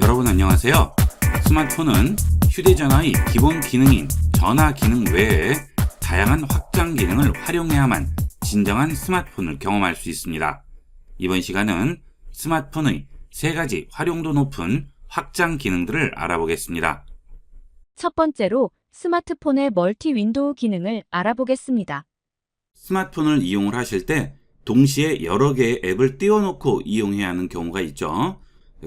여러분 안녕하세요. 스마트폰은 휴대전화의 기본 기능인 전화 기능 외에 다양한 확장 기능을 활용해야만 진정한 스마트폰을 경험할 수 있습니다. 이번 시간은 스마트폰의 세 가지 활용도 높은 확장 기능들을 알아보겠습니다. 첫 번째로 스마트폰의 멀티 윈도우 기능을 알아보겠습니다. 스마트폰을 이용을 하실 때 동시에 여러 개의 앱을 띄워놓고 이용해야 하는 경우가 있죠.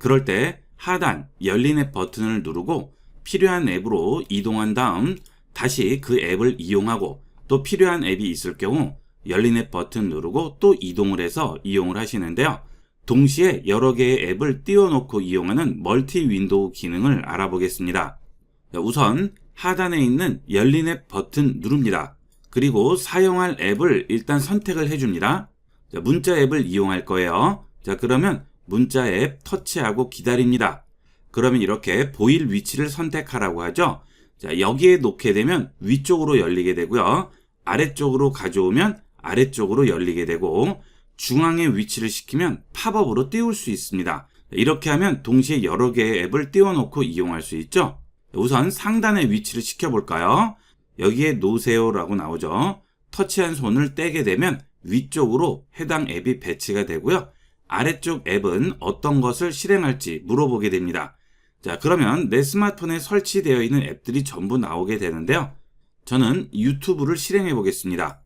그럴 때 하단 열린 앱 버튼을 누르고 필요한 앱으로 이동한 다음 다시 그 앱을 이용하고 또 필요한 앱이 있을 경우 열린 앱 버튼 누르고 또 이동을 해서 이용을 하시는데요. 동시에 여러 개의 앱을 띄워놓고 이용하는 멀티 윈도우 기능을 알아보겠습니다. 우선 하단에 있는 열린 앱 버튼 누릅니다. 그리고 사용할 앱을 일단 선택을 해줍니다. 자, 문자 앱을 이용할 거예요. 자, 그러면 문자 앱 터치하고 기다립니다. 그러면 이렇게 보일 위치를 선택하라고 하죠. 자, 여기에 놓게 되면 위쪽으로 열리게 되고요. 아래쪽으로 가져오면 아래쪽으로 열리게 되고 중앙에 위치를 시키면 팝업으로 띄울 수 있습니다. 이렇게 하면 동시에 여러 개의 앱을 띄워놓고 이용할 수 있죠. 우선 상단에 위치를 시켜볼까요? 여기에 놓으세요라고 나오죠. 터치한 손을 떼게 되면 위쪽으로 해당 앱이 배치가 되고요. 아래쪽 앱은 어떤 것을 실행할지 물어보게 됩니다. 자, 그러면 내 스마트폰에 설치되어 있는 앱들이 전부 나오게 되는데요. 저는 유튜브를 실행해 보겠습니다.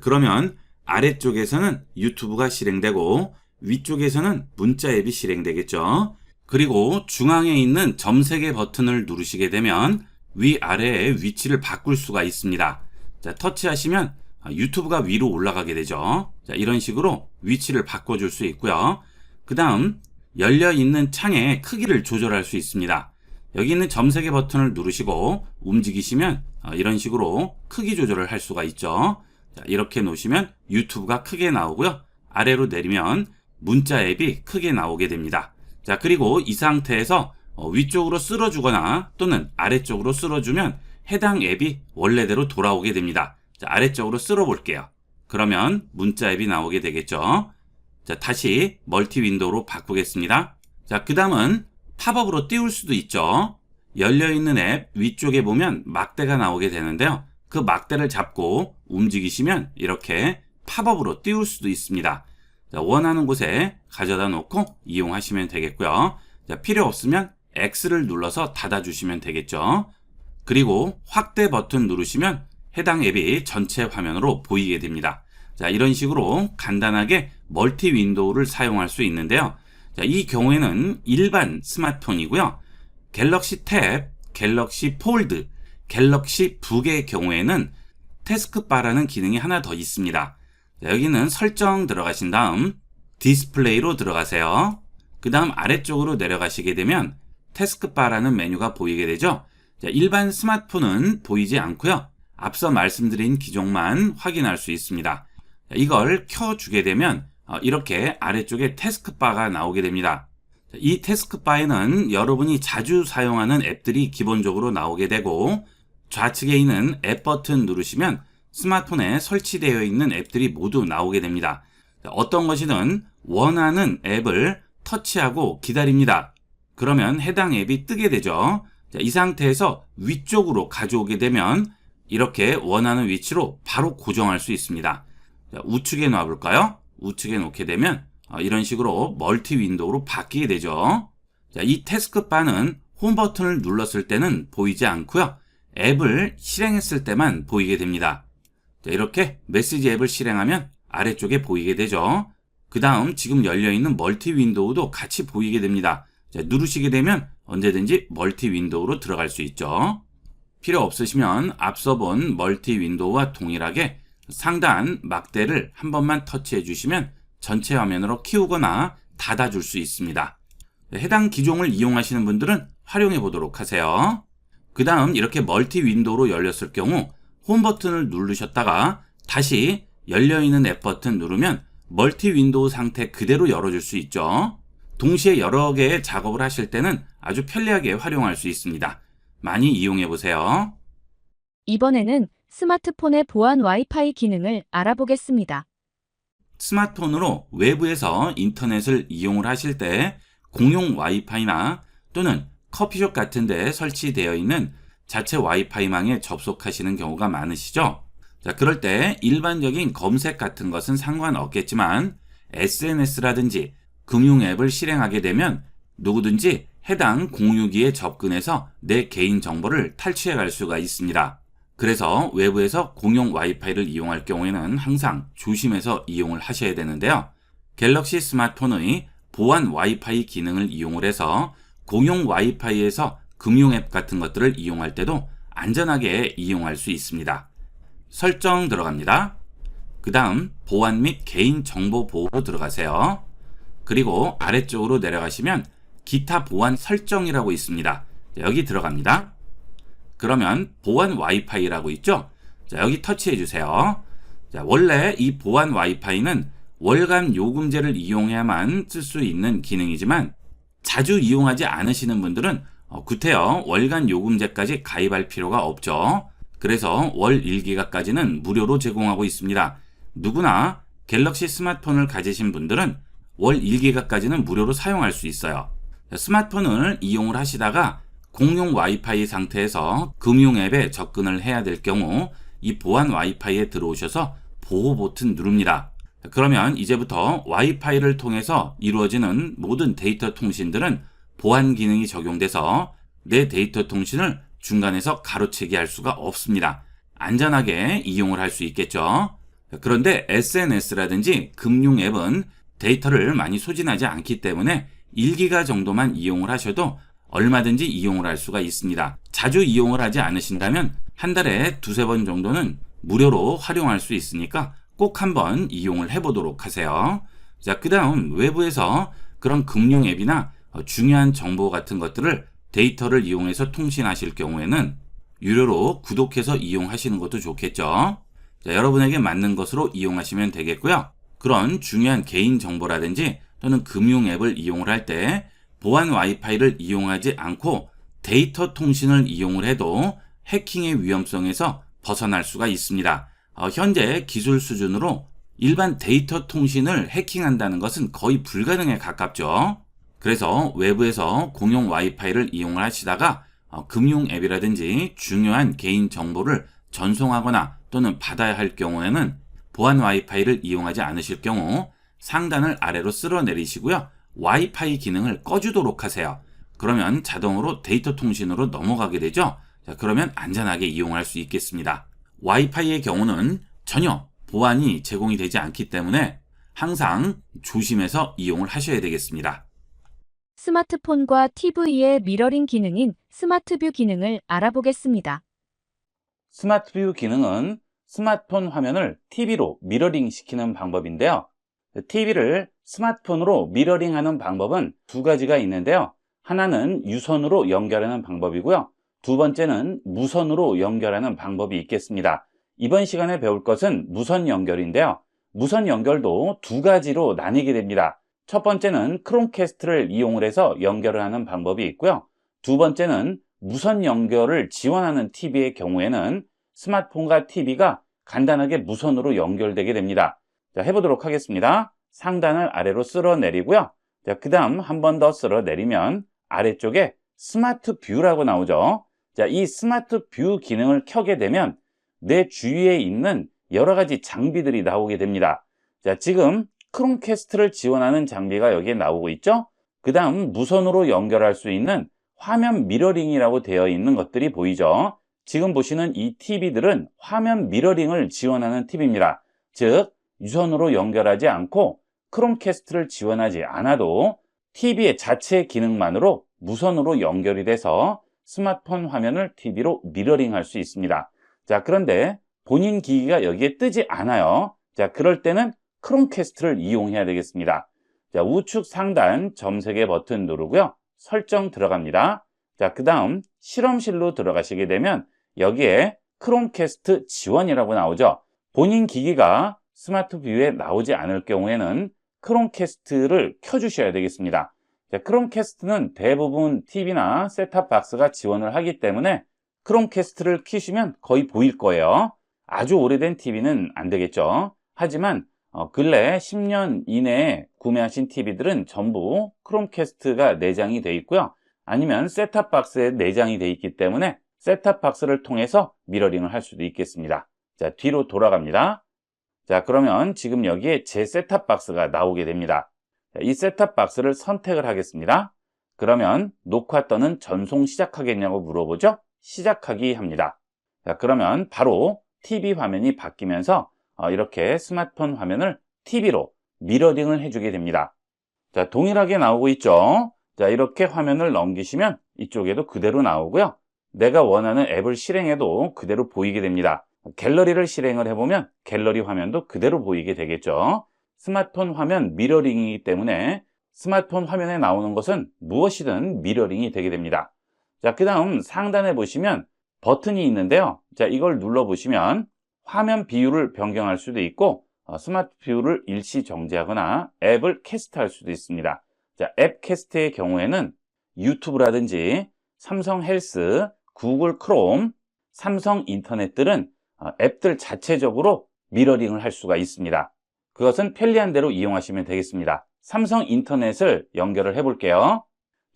그러면 아래쪽에서는 유튜브가 실행되고 위쪽에서는 문자 앱이 실행되겠죠. 그리고 중앙에 있는 점 3개 버튼을 누르시게 되면 위아래의 위치를 바꿀 수가 있습니다. 자, 터치하시면 유튜브가 위로 올라가게 되죠. 자, 이런 식으로 위치를 바꿔줄 수 있고요. 그 다음 열려 있는 창의 크기를 조절할 수 있습니다. 여기 있는 점 3개 버튼을 누르시고 움직이시면 어, 이런 식으로 크기 조절을 할 수가 있죠. 자, 이렇게 놓으시면 유튜브가 크게 나오고요. 아래로 내리면 문자 앱이 크게 나오게 됩니다. 자, 그리고 이 상태에서 어, 위쪽으로 쓸어주거나 또는 아래쪽으로 쓸어주면 해당 앱이 원래대로 돌아오게 됩니다. 자, 아래쪽으로 쓸어 볼게요. 그러면 문자 앱이 나오게 되겠죠. 자, 다시 멀티 윈도우로 바꾸겠습니다. 자, 그 다음은 팝업으로 띄울 수도 있죠. 열려있는 앱 위쪽에 보면 막대가 나오게 되는데요. 그 막대를 잡고 움직이시면 이렇게 팝업으로 띄울 수도 있습니다. 자, 원하는 곳에 가져다 놓고 이용하시면 되겠고요. 자, 필요 없으면 X를 눌러서 닫아주시면 되겠죠. 그리고 확대 버튼 누르시면 해당 앱이 전체 화면으로 보이게 됩니다. 자, 이런 식으로 간단하게 멀티 윈도우를 사용할 수 있는데요. 자, 이 경우에는 일반 스마트폰이고요. 갤럭시 탭, 갤럭시 폴드, 갤럭시 북의 경우에는 태스크바라는 기능이 하나 더 있습니다. 자, 여기는 설정 들어가신 다음 디스플레이로 들어가세요. 그 다음 아래쪽으로 내려가시게 되면 태스크바라는 메뉴가 보이게 되죠. 자, 일반 스마트폰은 보이지 않고요. 앞서 말씀드린 기종만 확인할 수 있습니다. 자, 이걸 켜주게 되면 어, 이렇게 아래쪽에 태스크바가 나오게 됩니다. 자, 이 태스크바에는 여러분이 자주 사용하는 앱들이 기본적으로 나오게 되고 좌측에 있는 앱 버튼 누르시면 스마트폰에 설치되어 있는 앱들이 모두 나오게 됩니다. 자, 어떤 것이든 원하는 앱을 터치하고 기다립니다. 그러면 해당 앱이 뜨게 되죠. 자, 이 상태에서 위쪽으로 가져오게 되면 이렇게 원하는 위치로 바로 고정할 수 있습니다. 자, 우측에 놔볼까요? 우측에 놓게 되면 어, 이런 식으로 멀티 윈도우로 바뀌게 되죠. 자, 이 태스크바는 홈 버튼을 눌렀을 때는 보이지 않고요. 앱을 실행했을 때만 보이게 됩니다. 자, 이렇게 메시지 앱을 실행하면 아래쪽에 보이게 되죠. 그 다음 지금 열려있는 멀티 윈도우도 같이 보이게 됩니다. 자, 누르시게 되면 언제든지 멀티 윈도우로 들어갈 수 있죠. 필요 없으시면 앞서 본 멀티 윈도우와 동일하게 상단 막대를 한 번만 터치해 주시면 전체 화면으로 키우거나 닫아줄 수 있습니다. 해당 기종을 이용하시는 분들은 활용해 보도록 하세요. 그 다음 이렇게 멀티 윈도우로 열렸을 경우 홈 버튼을 누르셨다가 다시 열려있는 앱 버튼 누르면 멀티 윈도우 상태 그대로 열어줄 수 있죠. 동시에 여러 개의 작업을 하실 때는 아주 편리하게 활용할 수 있습니다. 많이 이용해 보세요. 이번에는 스마트폰의 보안 와이파이 기능을 알아보겠습니다. 스마트폰으로 외부에서 인터넷을 이용을 하실 때 공용 와이파이나 또는 커피숍 같은 데 설치되어 있는 자체 와이파이망에 접속하시는 경우가 많으시죠? 자, 그럴 때 일반적인 검색 같은 것은 상관없겠지만 SNS라든지 금융 앱을 실행하게 되면 누구든지 해당 공유기에 접근해서 내 개인 정보를 탈취해 갈 수가 있습니다. 그래서 외부에서 공용 와이파이를 이용할 경우에는 항상 조심해서 이용을 하셔야 되는데요. 갤럭시 스마트폰의 보안 와이파이 기능을 이용을 해서 공용 와이파이에서 금융 앱 같은 것들을 이용할 때도 안전하게 이용할 수 있습니다. 설정 들어갑니다. 그 다음 보안 및 개인 정보 보호로 들어가세요. 그리고 아래쪽으로 내려가시면 기타 보안 설정이라고 있습니다. 여기 들어갑니다. 그러면 보안 와이파이라고 있죠? 자, 여기 터치해 주세요. 자, 원래 이 보안 와이파이는 월간 요금제를 이용해야만 쓸 수 있는 기능이지만 자주 이용하지 않으시는 분들은 어, 구태여 월간 요금제까지 가입할 필요가 없죠. 그래서 월 1기가까지는 무료로 제공하고 있습니다. 누구나 갤럭시 스마트폰을 가지신 분들은 월 1기가까지는 무료로 사용할 수 있어요. 스마트폰을 이용을 하시다가 공용 와이파이 상태에서 금융 앱에 접근을 해야 될 경우 이 보안 와이파이에 들어오셔서 보호 버튼 누릅니다. 그러면 이제부터 와이파이를 통해서 이루어지는 모든 데이터 통신들은 보안 기능이 적용돼서 내 데이터 통신을 중간에서 가로채기 할 수가 없습니다. 안전하게 이용을 할 수 있겠죠. 그런데 SNS라든지 금융 앱은 데이터를 많이 소진하지 않기 때문에 1기가 정도만 이용을 하셔도 얼마든지 이용을 할 수가 있습니다. 자주 이용을 하지 않으신다면 한 달에 두세 번 정도는 무료로 활용할 수 있으니까 꼭 한번 이용을 해보도록 하세요. 자, 그 다음 외부에서 그런 금융 앱이나 어, 중요한 정보 같은 것들을 데이터를 이용해서 통신하실 경우에는 유료로 구독해서 이용하시는 것도 좋겠죠. 자, 여러분에게 맞는 것으로 이용하시면 되겠고요. 그런 중요한 개인 정보라든지 또는 금융 앱을 이용을 할 때 보안 와이파이를 이용하지 않고 데이터 통신을 이용을 해도 해킹의 위험성에서 벗어날 수가 있습니다. 어, 현재 기술 수준으로 일반 데이터 통신을 해킹한다는 것은 거의 불가능에 가깝죠. 그래서 외부에서 공용 와이파이를 이용을 하시다가 어, 금융 앱이라든지 중요한 개인 정보를 전송하거나 또는 받아야 할 경우에는 보안 와이파이를 이용하지 않으실 경우 상단을 아래로 쓸어 내리시고요. 와이파이 기능을 꺼주도록 하세요. 그러면 자동으로 데이터 통신으로 넘어가게 되죠. 자, 그러면 안전하게 이용할 수 있겠습니다. 와이파이의 경우는 전혀 보안이 제공이 되지 않기 때문에 항상 조심해서 이용을 하셔야 되겠습니다. 스마트폰과 TV의 미러링 기능인 스마트뷰 기능을 알아보겠습니다. 스마트 뷰 기능은 스마트폰 화면을 TV로 미러링 시키는 방법인데요. TV를 스마트폰으로 미러링 하는 방법은 두 가지가 있는데요. 하나는 유선으로 연결하는 방법이고요. 두 번째는 무선으로 연결하는 방법이 있겠습니다. 이번 시간에 배울 것은 무선 연결인데요. 무선 연결도 두 가지로 나뉘게 됩니다. 첫 번째는 크롬캐스트를 이용을 해서 연결을 하는 방법이 있고요. 두 번째는 무선 연결을 지원하는 TV의 경우에는 스마트폰과 TV가 간단하게 무선으로 연결되게 됩니다. 자, 해보도록 하겠습니다. 상단을 아래로 쓸어 내리고요. 자, 그 다음 한 번 더 쓸어 내리면 아래쪽에 스마트 뷰라고 나오죠. 자, 이 스마트 뷰 기능을 켜게 되면 내 주위에 있는 여러 가지 장비들이 나오게 됩니다. 자, 지금 크롬캐스트를 지원하는 장비가 여기에 나오고 있죠. 그 다음 무선으로 연결할 수 있는 화면 미러링이라고 되어 있는 것들이 보이죠. 지금 보시는 이 TV들은 화면 미러링을 지원하는 TV입니다. 즉, 유선으로 연결하지 않고 크롬캐스트를 지원하지 않아도 TV의 자체 기능만으로 무선으로 연결이 돼서 스마트폰 화면을 TV로 미러링 할 수 있습니다. 자, 그런데 본인 기기가 여기에 뜨지 않아요. 자, 그럴 때는 크롬캐스트를 이용해야 되겠습니다. 자, 우측 상단 점 3개 버튼 누르고요. 설정 들어갑니다. 자, 그 다음 실험실로 들어가시게 되면 여기에 크롬캐스트 지원이라고 나오죠. 본인 기기가 스마트 뷰에 나오지 않을 경우에는 크롬캐스트를 켜주셔야 되겠습니다. 자, 크롬캐스트는 대부분 TV나 셋탑박스가 지원을 하기 때문에 크롬캐스트를 키시면 거의 보일 거예요. 아주 오래된 TV는 안 되겠죠. 하지만 어, 근래 10년 이내에 구매하신 TV들은 전부 크롬캐스트가 내장이 되어 있고요. 아니면 셋탑박스에 내장이 되어 있기 때문에 셋탑박스를 통해서 미러링을 할 수도 있겠습니다. 자, 뒤로 돌아갑니다. 자, 그러면 지금 여기에 제 셋탑 박스가 나오게 됩니다. 자, 이 셋탑 박스를 선택을 하겠습니다. 그러면 녹화 떠는 전송 시작하겠냐고 물어보죠? 시작하기 합니다. 자, 그러면 바로 TV 화면이 바뀌면서 어, 이렇게 스마트폰 화면을 TV로 미러링을 해주게 됩니다. 자, 동일하게 나오고 있죠? 자, 이렇게 화면을 넘기시면 이쪽에도 그대로 나오고요. 내가 원하는 앱을 실행해도 그대로 보이게 됩니다. 갤러리를 실행을 해보면 갤러리 화면도 그대로 보이게 되겠죠. 스마트폰 화면 미러링이기 때문에 스마트폰 화면에 나오는 것은 무엇이든 미러링이 되게 됩니다. 자, 그 다음 상단에 보시면 버튼이 있는데요. 자, 이걸 눌러 보시면 화면 비율을 변경할 수도 있고 어, 스마트 뷰를 일시 정지하거나 앱을 캐스트할 수도 있습니다. 자, 앱 캐스트의 경우에는 유튜브라든지 삼성 헬스, 구글 크롬, 삼성 인터넷들은 어, 앱들 자체적으로 미러링을 할 수가 있습니다. 그것은 편리한 대로 이용하시면 되겠습니다. 삼성 인터넷을 연결을 해 볼게요.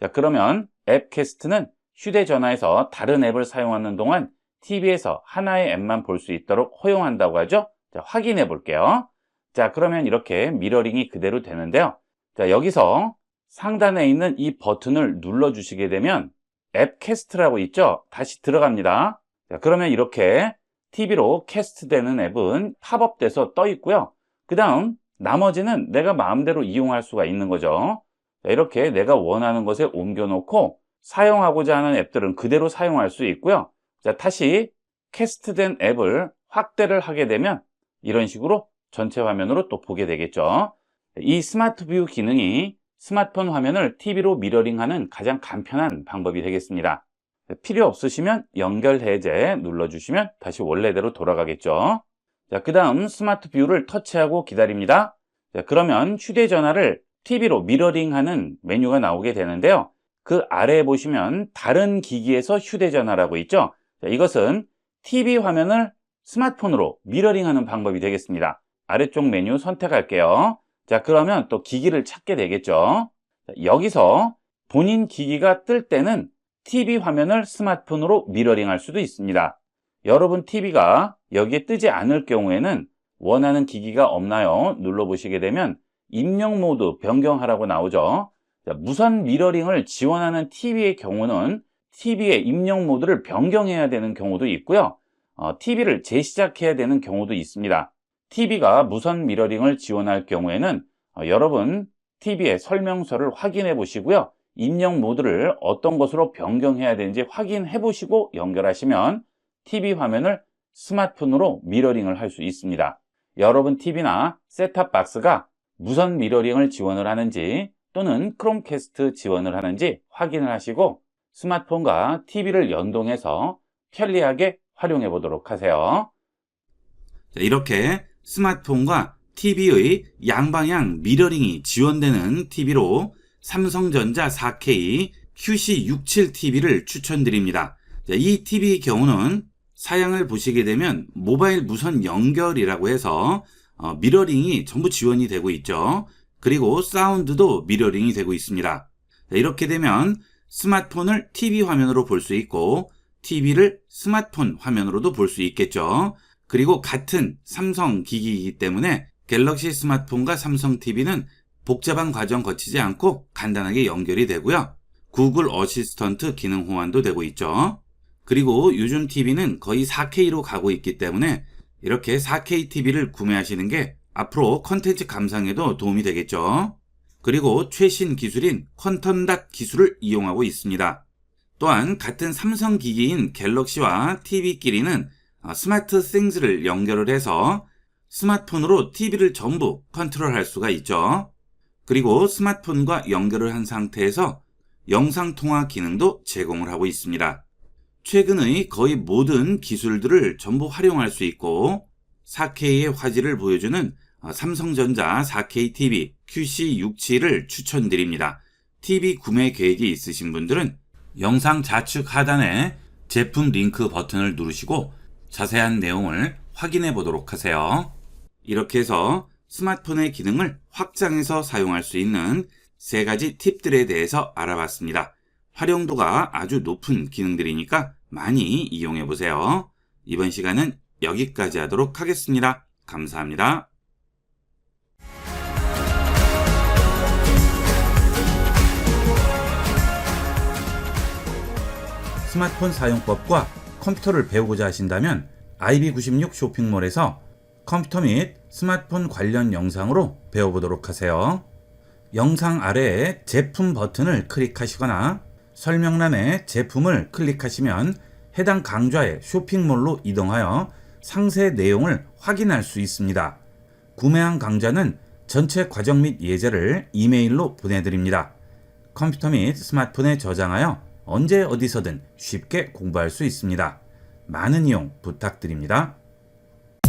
자, 그러면 앱 캐스트는 휴대전화에서 다른 앱을 사용하는 동안 TV에서 하나의 앱만 볼 수 있도록 허용한다고 하죠. 자, 확인해 볼게요. 자, 그러면 이렇게 미러링이 그대로 되는데요. 자, 여기서 상단에 있는 이 버튼을 눌러 주시게 되면 앱 캐스트라고 있죠? 다시 들어갑니다. 자, 그러면 이렇게 TV로 캐스트되는 앱은 팝업돼서 떠 있고요. 그 다음 나머지는 내가 마음대로 이용할 수가 있는 거죠. 자, 이렇게 내가 원하는 것에 옮겨 놓고 사용하고자 하는 앱들은 그대로 사용할 수 있고요. 자, 다시 캐스트된 앱을 확대를 하게 되면 이런 식으로 전체 화면으로 또 보게 되겠죠. 이 스마트 뷰 기능이 스마트폰 화면을 TV로 미러링하는 가장 간편한 방법이 되겠습니다. 필요 없으시면 연결 해제 눌러주시면 다시 원래대로 돌아가겠죠. 자, 그 다음 스마트 뷰를 터치하고 기다립니다. 자, 그러면 휴대전화를 TV로 미러링하는 메뉴가 나오게 되는데요. 그 아래에 보시면 다른 기기에서 휴대전화라고 있죠. 자, 이것은 TV 화면을 스마트폰으로 미러링하는 방법이 되겠습니다. 아래쪽 메뉴 선택할게요. 자, 그러면 또 기기를 찾게 되겠죠. 자, 여기서 본인 기기가 뜰 때는 TV 화면을 스마트폰으로 미러링 할 수도 있습니다. 여러분 TV가 여기에 뜨지 않을 경우에는 원하는 기기가 없나요? 눌러보시게 되면 입력 모드 변경하라고 나오죠. 자, 무선 미러링을 지원하는 TV의 경우는 TV의 입력 모드를 변경해야 되는 경우도 있고요. 어, TV를 재시작해야 되는 경우도 있습니다. TV가 무선 미러링을 지원할 경우에는 어, 여러분 TV의 설명서를 확인해 보시고요. 입력 모드를 어떤 것으로 변경해야 되는지 확인해 보시고 연결하시면 TV 화면을 스마트폰으로 미러링을 할 수 있습니다. 여러분 TV나 셋탑 박스가 무선 미러링을 지원을 하는지 또는 크롬캐스트 지원을 하는지 확인을 하시고 스마트폰과 TV를 연동해서 편리하게 활용해 보도록 하세요. 자, 이렇게 스마트폰과 TV의 양방향 미러링이 지원되는 TV로 삼성전자 4K QC67 TV를 추천드립니다. 자, 이 TV의 경우는 사양을 보시게 되면 모바일 무선 연결이라고 해서 어, 미러링이 전부 지원이 되고 있죠. 그리고 사운드도 미러링이 되고 있습니다. 자, 이렇게 되면 스마트폰을 TV 화면으로 볼 수 있고 TV를 스마트폰 화면으로도 볼 수 있겠죠. 그리고 같은 삼성 기기이기 때문에 갤럭시 스마트폰과 삼성 TV는 복잡한 과정 거치지 않고 간단하게 연결이 되고요. 구글 어시스턴트 기능 호환도 되고 있죠. 그리고 요즘 TV는 거의 4K로 가고 있기 때문에 이렇게 4K TV를 구매하시는 게 앞으로 컨텐츠 감상에도 도움이 되겠죠. 그리고 최신 기술인 퀀텀닷 기술을 이용하고 있습니다. 또한 같은 삼성 기기인 갤럭시와 TV끼리는 스마트 싱스를 연결을 해서 스마트폰으로 TV를 전부 컨트롤할 수가 있죠. 그리고 스마트폰과 연결을 한 상태에서 영상통화 기능도 제공을 하고 있습니다. 최근의 거의 모든 기술들을 전부 활용할 수 있고 4K의 화질을 보여주는 삼성전자 4K TV QC67을 추천드립니다. TV 구매 계획이 있으신 분들은 영상 좌측 하단에 제품 링크 버튼을 누르시고 자세한 내용을 확인해 보도록 하세요. 이렇게 해서 스마트폰의 기능을 확장해서 사용할 수 있는 세 가지 팁들에 대해서 알아봤습니다. 활용도가 아주 높은 기능들이니까 많이 이용해 보세요. 이번 시간은 여기까지 하도록 하겠습니다. 감사합니다. 스마트폰 사용법과 컴퓨터를 배우고자 하신다면 IB96 쇼핑몰에서 컴퓨터 및 스마트폰 관련 영상으로 배워보도록 하세요. 영상 아래에 제품 버튼을 클릭하시거나 설명란에 제품을 클릭하시면 해당 강좌의 쇼핑몰로 이동하여 상세 내용을 확인할 수 있습니다. 구매한 강좌는 전체 과정 및 예제를 이메일로 보내드립니다. 컴퓨터 및 스마트폰에 저장하여 언제 어디서든 쉽게 공부할 수 있습니다. 많은 이용 부탁드립니다.